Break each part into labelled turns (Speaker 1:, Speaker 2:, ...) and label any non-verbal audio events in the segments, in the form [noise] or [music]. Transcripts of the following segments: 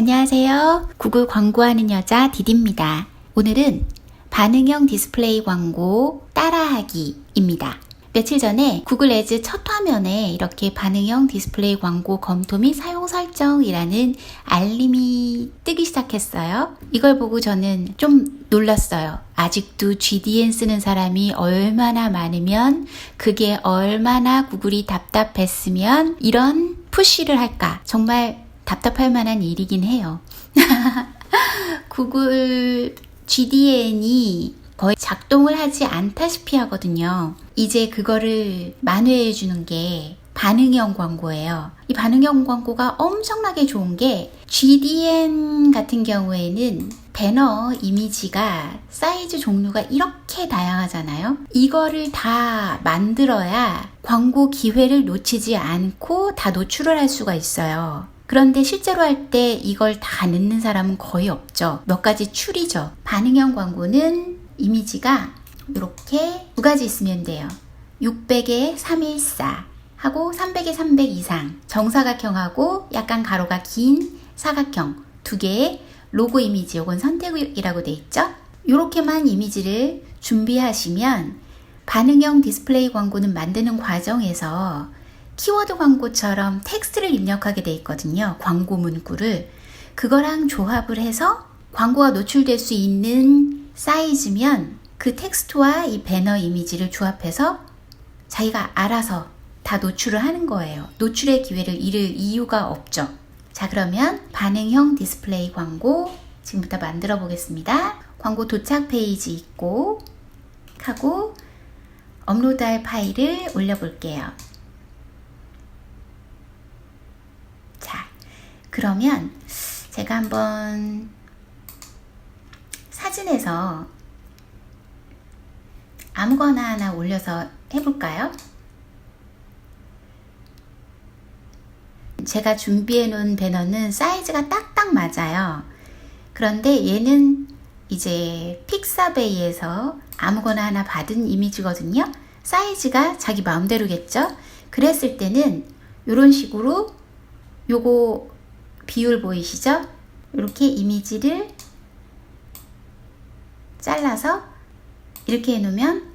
Speaker 1: 안녕하세요. 구글 광고하는 여자 디디입니다. 오늘은 반응형 디스플레이 광고 따라하기입니다. 며칠 전에 구글 애즈 첫 화면에 이렇게 반응형 디스플레이 광고 검토 및 사용 설정이라는 알림이 뜨기 시작했어요. 이걸 보고 저는 좀 놀랐어요. 아직도 GDN 쓰는 사람이 얼마나 많으면 그게 얼마나 구글이 답답했으면 이런 푸시를 할까. 정말 답답할 만한 일이긴 해요. [laughs] 구글 GDN이 거의 작동을 하지 않다시피 하거든요. 이제 그거를 만회해 주는 게 반응형 광고예요. 이 반응형 광고가 엄청나게 좋은 게 GDN 같은 경우에는 배너 이미지가 사이즈 종류가 이렇게 다양하잖아요. 이거를 다 만들어야 광고 기회를 놓치지 않고 다 노출을 할 수가 있어요. 그런데 실제로 할 때 이걸 다 넣는 사람은 거의 없죠. 몇 가지 추리죠. 반응형 광고는 이미지가 이렇게 두 가지 있으면 돼요. 600에 314 하고 300에 300 이상 정사각형하고 약간 가로가 긴 사각형 두 개의 로고 이미지 요건 선택이라고 돼 있죠. 이렇게만 이미지를 준비하시면 반응형 디스플레이 광고는 만드는 과정에서 키워드 광고처럼 텍스트를 입력하게 돼 있거든요. 광고 문구를. 그거랑 조합을 해서 광고가 노출될 수 있는 사이즈면 그 텍스트와 이 배너 이미지를 조합해서 자기가 알아서 다 노출을 하는 거예요. 노출의 기회를 잃을 이유가 없죠. 자, 그러면 반응형 디스플레이 광고 지금부터 만들어 보겠습니다. 광고 도착 페이지 있고 하고 업로드할 파일을 올려볼게요. 자, 그러면 제가 한번 사진에서 아무거나 하나 올려서 해볼까요? 제가 준비해 놓은 배너는 사이즈가 딱딱 맞아요. 그런데 얘는 이제 픽사베이에서 아무거나 하나 받은 이미지거든요. 사이즈가 자기 마음대로겠죠? 그랬을 때는 이런 식으로 요거 비율 보이시죠? 이렇게 이미지를 잘라서 이렇게 해놓으면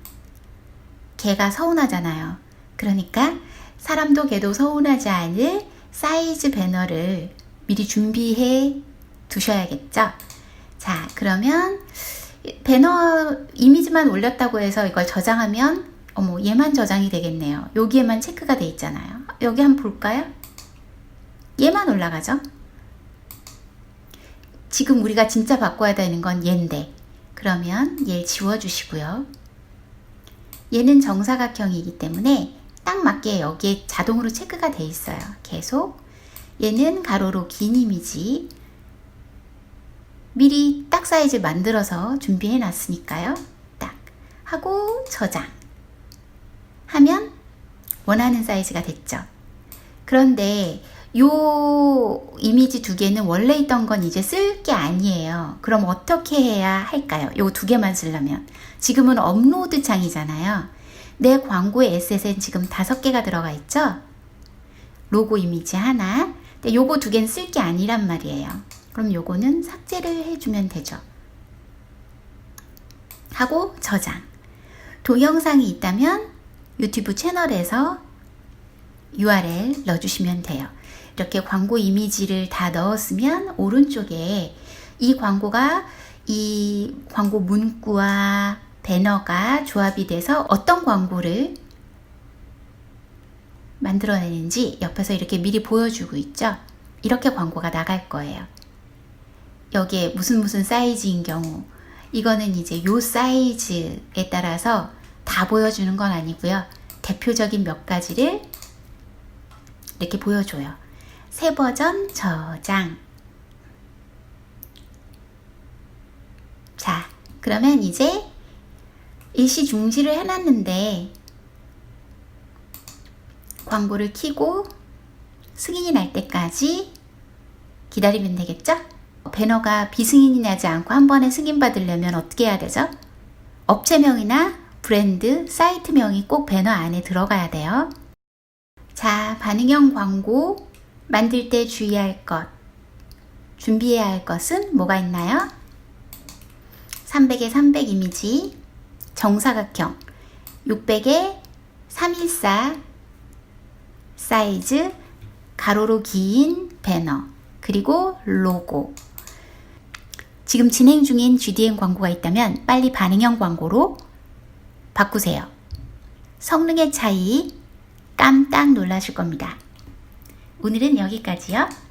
Speaker 1: 걔가 서운하잖아요. 그러니까 사람도 걔도 서운하지 않을 사이즈 배너를 미리 준비해 두셔야겠죠? 자, 그러면 배너 이미지만 올렸다고 해서 이걸 저장하면 어머, 얘만 저장이 되겠네요. 여기에만 체크가 돼 있잖아요. 여기 한번 볼까요? 얘만 올라가죠? 지금 우리가 진짜 바꿔야 되는 건 얘인데 그러면 얘 지워주시고요. 얘는 정사각형이기 때문에 딱 맞게 여기에 자동으로 체크가 돼 있어요. 계속 얘는 가로로 긴 이미지 미리 딱 사이즈 만들어서 준비해 놨으니까요. 딱 하고 저장 하면 원하는 사이즈가 됐죠. 그런데 요 이미지 두 개는 원래 있던 건 이제 쓸 게 아니에요. 그럼 어떻게 해야 할까요? 요 두 개만 쓰려면. 지금은 업로드 창이잖아요. 내 광고의 에셋엔 지금 다섯 개가 들어가 있죠? 로고 이미지 하나. 근데 요거 두 개는 쓸 게 아니란 말이에요. 그럼 요거는 삭제를 해주면 되죠. 하고 저장. 동영상이 있다면 유튜브 채널에서 URL 넣어주시면 돼요. 이렇게 광고 이미지를 다 넣었으면 오른쪽에 이 광고가 이 광고 문구와 배너가 조합이 돼서 어떤 광고를 만들어내는지 옆에서 이렇게 미리 보여주고 있죠. 이렇게 광고가 나갈 거예요. 여기에 무슨 무슨 사이즈인 경우 이거는 이제 요 사이즈에 따라서 다 보여주는 건 아니고요. 대표적인 몇 가지를 이렇게 보여줘요. 새 버전 저장. 자, 그러면 이제 일시 중지를 해놨는데 광고를 키고 승인이 날 때까지 기다리면 되겠죠? 배너가 비승인이 나지 않고 한 번에 승인 받으려면 어떻게 해야 되죠? 업체명이나 브랜드, 사이트명이 꼭 배너 안에 들어가야 돼요. 자, 반응형 광고 만들 때 주의할 것. 준비해야 할 것은 뭐가 있나요? 300에 300 이미지, 정사각형, 600에 314 사이즈, 가로로 긴 배너, 그리고 로고. 지금 진행 중인 GDN 광고가 있다면 빨리 반응형 광고로 바꾸세요. 성능의 차이 깜짝 놀라실 겁니다. 오늘은 여기까지요.